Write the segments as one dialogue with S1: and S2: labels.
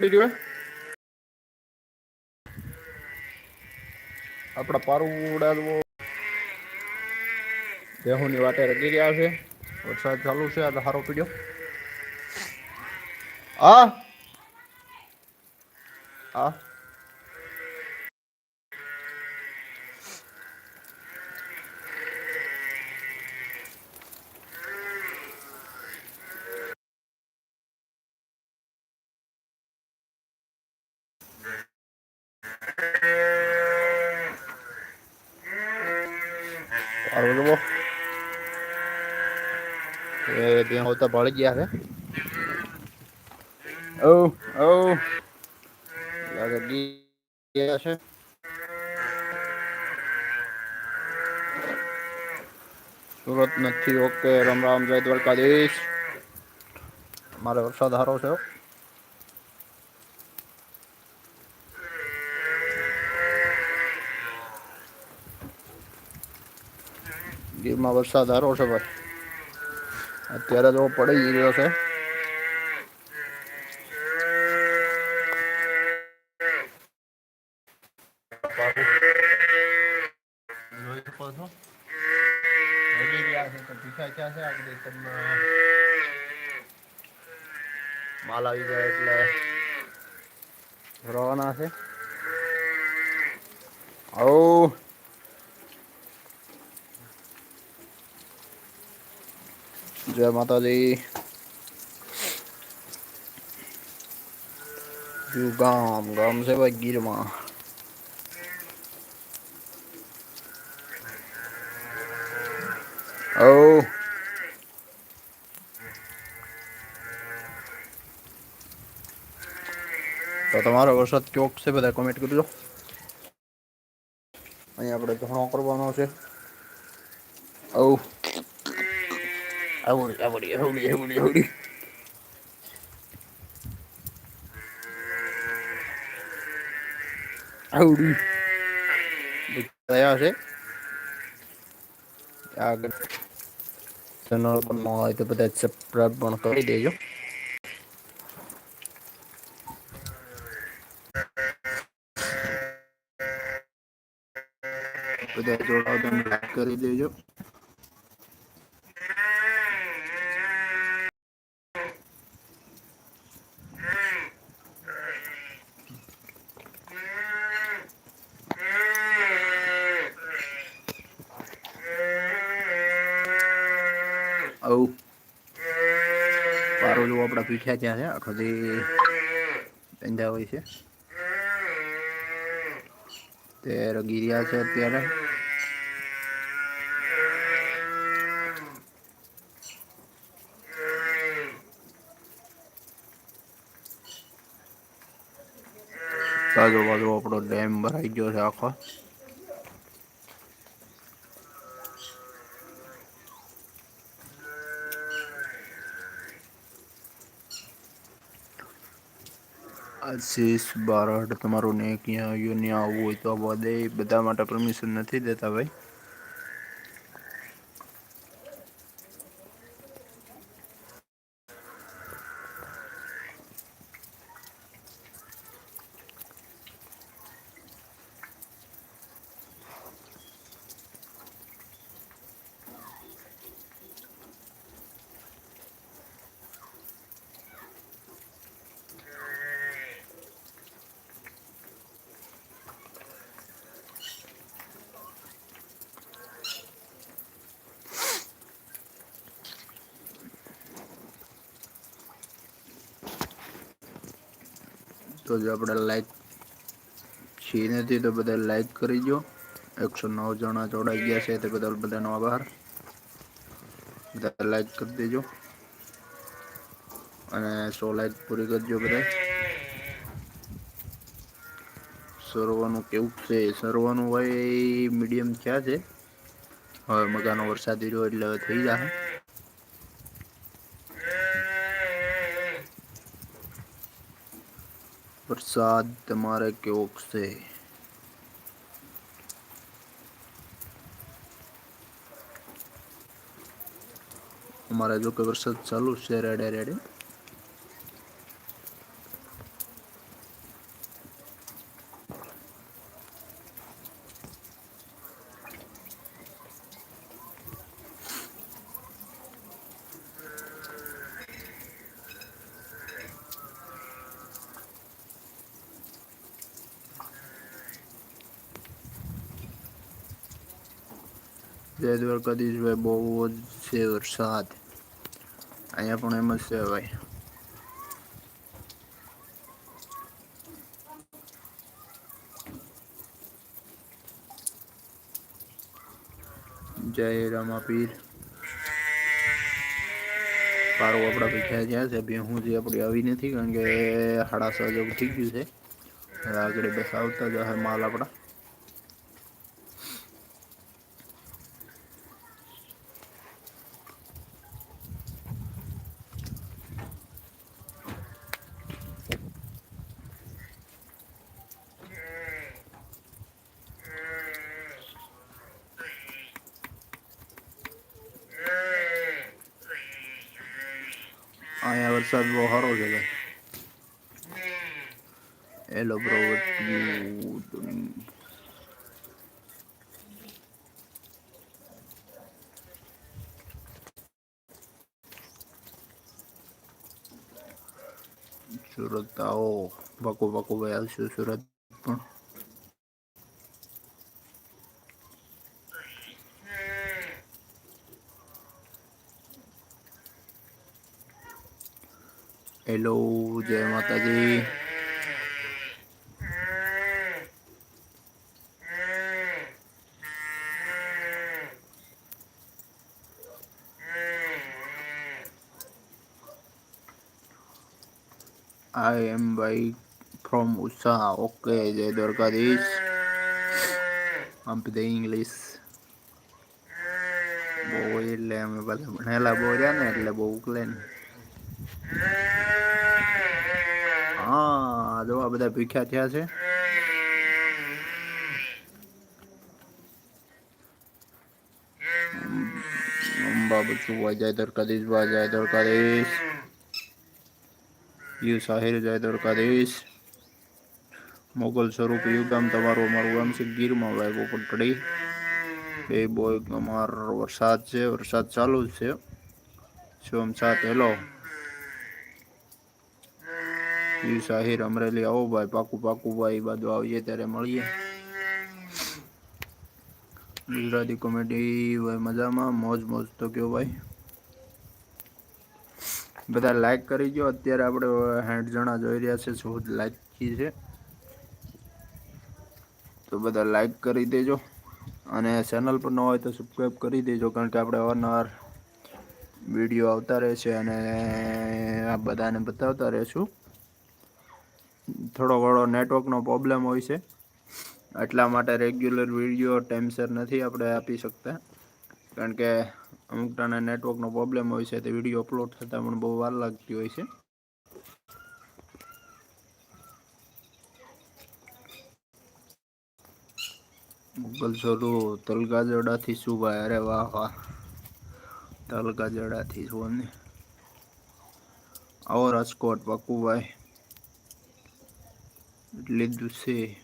S1: રહ્યો આપડા પારું ઉડાડવો દેહુની વાટે રગી રહ્યા છે. વરસાદ ચાલુ છે, આ હારો પીડ્યો. આ હા? પારો એ ત્યાં હોતા ભળી ગયા છે. ઓ ઓ લાગે ગયા છે. સુરત નથી ઓકે. રામ રામ જય દ્વારકાધીશ. મારે વરસાદ હારો છે ગીરમાં વરસાદ હારો છે ભાઈ. અત્યારે તો પડી ગયો છે. માલ આવી જાય એટલે રવાના છે. આવો. જય માતાજી. ગામ? ગામ છે ભાઈ ગીરમાં. ઓ તો તમારો વરસાદ ચોક છે બધા કોમેન્ટ કરજો અહીં આપણે ઘણો કરવાનો છે. ઓ આવડી આવડી આવડી આવડી આવડી આવડી તૈયાર છે આગળ ચેનલ પર ન હોય તો બધા સબસ્ક્રાઇબ પણ કરી દેજો બધા જોડાવ તમે લાઈક કરી દેજો આવું. પારો જો આપણા પીઠ્યા ત્યાં છે. આખોથી પેંધા હોય છે. તે રગી છે અત્યારે. બાજુ બાજુ આપણો ડેમ ભરાઈ ગયો છે આખો. આશીષ બારડ તમારું ને ક્યાં આવ્યું ને આવવું હોય તો બધે બધા માટે પરમિશન નથી દેતા ભાઈ. તો જો આપણે લાઈક છીએ નથી તો બધા લાઈક કરી દો એકસો નવ જણા જોડાઈ ગયા છે તે બદલ બધાનો આભાર. બધા લાઈક કરી દેજો. અને સો લાઈક પૂરી કરજો બધા સર્વનું કેવું છે? સર્વનું હોય મીડિયમ ક્યાં છે? હવે મગાનો વરસાદ રહ્યો એટલે થઈ જશે વરસાદ તમારે કેવો છે? અમારે જો કે વરસાદ ચાલુ છે. રેડે રેડે જય દ્વારકાધીશ ભાઈ બહુ જ છે વરસાદ અહીંયા પણ એમ જ છે ભાઈ જય રામાપીર પારો આપણા ભીખ્યા જ્યાં છે બે હું જે આપણે આવી નથી, કારણ કે સાડા છ થઈ ગયું છે. આગળ બસ આવતા જ માલ આપડા અહીંયા વરસાદ બહુ સારો છે ભાઈ હેલો બ્રો સુરત આવો પાકું પાકું ભાઈ આવશું સુરત પણ હેલો જય માતાજી આઈ એમ ભાઈ ફ્રોમ ઉષા ઓકે જય દ્વારકાધીશ આપી દે ઇંગ્લિશ બહુ એટલે અમે બધા ભણેલા બહુ રહ્યા ને એટલે બહુ ઉકલે ને હા જો આ બધા ભીખ્યા થયા છે. અંબા બચુ જય દ્વારકાધીશ જય દ્વારકાધીશ. યુ સાહિર જાય દ્વારકાધીશ. મોગલ સ્વરૂપ યુગામ તમારું અમારું ગામ છે, ગીરમાં ભાઈ પોપટડી બે બોય અમાર વરસાદ છે, વરસાદ ચાલુ જ છે. શિવમ સાત હેલો? યુ સાહિર અમરેલી આવો ભાઈ, પાકું પાકું ભાઈ બાજુ આવીએ ત્યારે મળીએ. ગુજરાતી કોમેડી ભાઈ મજામાં, મોજ મોજ તો કયો ભાઈ. બધા લાઈક કરી ગયો અત્યારે આપણે હેઠ જણા જોઈ રહ્યા છે ચૌદ લાઈક છે. તો બધા લાઈક કરી દેજો. અને ચેનલ પર ન હોય તો સબસ્ક્રાઈબ કરી દેજો, કારણ કે આપણે અવારનવાર વીડિયો આવતા રહે છે અને આ બધાને બતાવતા રહેશું. થોડો ઘણો નેટવર્કનો પ્રોબ્લેમ હોય છે. એટલા માટે રેગ્યુલર વીડિયો ટાઈમસર નથી આપણે આપી શકતા. કારણ કે અમુક ટાણા નેટવર્કનો પ્રોબ્લેમ હોય છે તે વીડિયો અપલોડ થતાં પણ બહુ વાર લાગતી હોય છે. મુગલ છોરું તલગાજડાથી શું ભાઈ અરે વાહ વાહ. તલગાજડાથી શું ને આવો રાજકોટ, પકુભાઈ. લીધું છે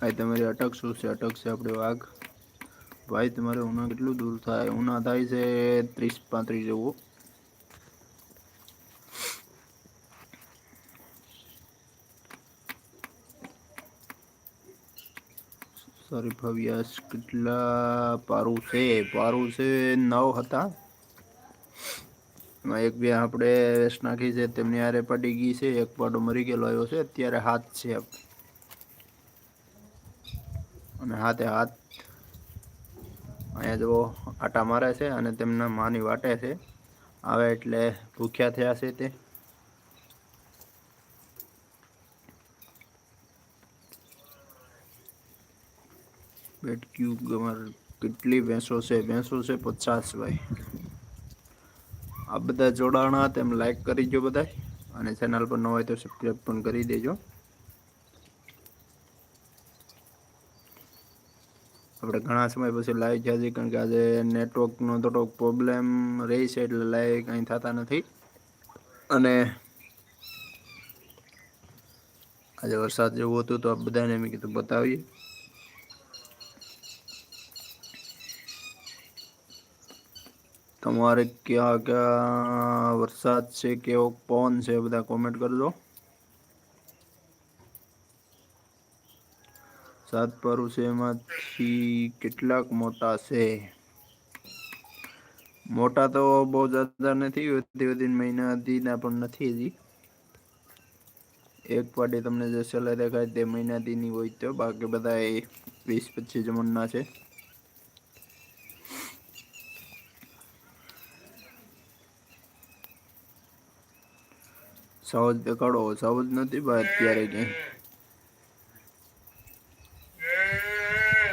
S1: ભાઈ, તમારી અટક છે? અટક આપણે વાઘ. ભાઈ, તમારે ઉના કેટલું દૂર થાય? ઉના થાય છે ત્રીસ પાંત્રીસ જેવું. સોરી, ભવ્યાસ, કેટલા પારું છે? પારું છે નવ હતા. એમાં એક બે આપણે વેસ્ટ નાખી છે, તેમની હારે પડી ગઈ છે, એક પાડો મરી ગયેલો આવ્યો છે, અત્યારે હાથ છે અને હાથે હાથ. અહીંયા જો આટા મારે છે અને તેમના માની વાટે છે. આવે એટલે ભૂખ્યા થયા છે તે. બેટક્યુ ગમર કેટલી ભેંસો છે ભેંસો છે પચાસ ભાઈ. આ બધા જોડાણા તેમ લાઈક કરીજો બધા અને ચેનલ પર ન હોય તો સબસ્ક્રાઈબ પણ કરી દેજો. આપણે ઘણા સમય પછી લાઈવ થયા છીએ કારણ કે આજે નેટવર્કનો થોડોક પ્રોબ્લેમ રહી છે એટલે લાઈવ કંઈ થતા નથી. અને આજે વરસાદ જેવું હતું, તો આ બધાને મેં કીધું બતાવીએ. તમારે ક્યાં ક્યાં વરસાદ છે, કેવો પવન છે બધા કોમેન્ટ કરજો. સાત પરું છે એમાંથી કેટલાક મોટા છે. મોટા તો બહુ જદા નથી, વધી વધી મહિનાથી ના પણ નથી હજી. એક પાર્ટી તમને જે સલાહ દેખાય તે મહિનાથીની હોય તો, બાકી બધા એ વીસ પચીસ જમણના છે. સાવજ દેખાડો સાવજ નથી ભાઈ અત્યારે ક્યાંય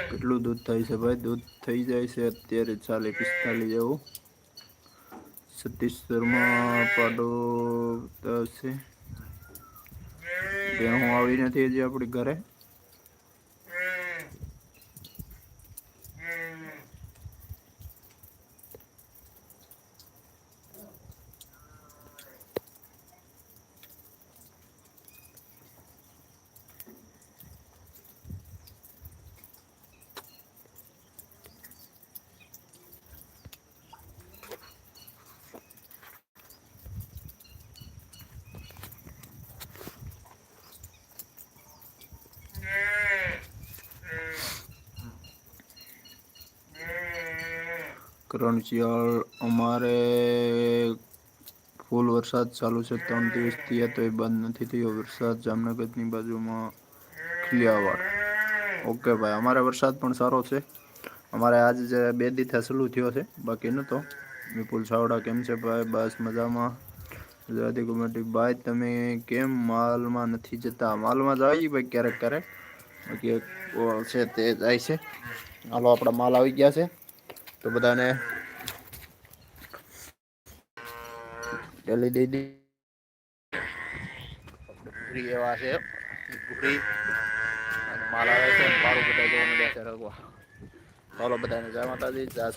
S1: કેટલું દૂધ થાય છે ભાઈ? દૂધ થઈ જાય છે અત્યારે ચાલીસ, પિસ્તાલીસ જેવું. છત્તીસગઢમાં પાડો છે. હું આવી નથી હજી આપણી ઘરે. કરણશિયાળ અમારે ફૂલ વરસાદ ચાલુ છે, ત્રણ દિવસથી તો એ બંધ નથી થયો. વરસાદ જામનગરની બાજુમાં ખિલિયાવાડ. ઓકે ભાઈ, અમારે વરસાદ પણ સારો છે. અમારે આજ જે બે દીથા સલું થયો છે, બાકી નહોતો વિપુલ છાવડા કેમ છે ભાઈ? બસ મજામાં. ગુજરાતી કોમેડી ભાઈ તમે કેમ માલમાં નથી જતા? માલમાં જાય ભાઈ ક્યારેક ક્યારેક. બાકી છે તે જાય છે. હાલો, આપણા માલ આવી ગયા છે. તો બધાને ડેલી પૂરી એવા છે. પૂરી અને માલ આવે છે. મારું બધા જોવાનું બેસે રગવા. ચાલો બધાને જય માતાજી, જય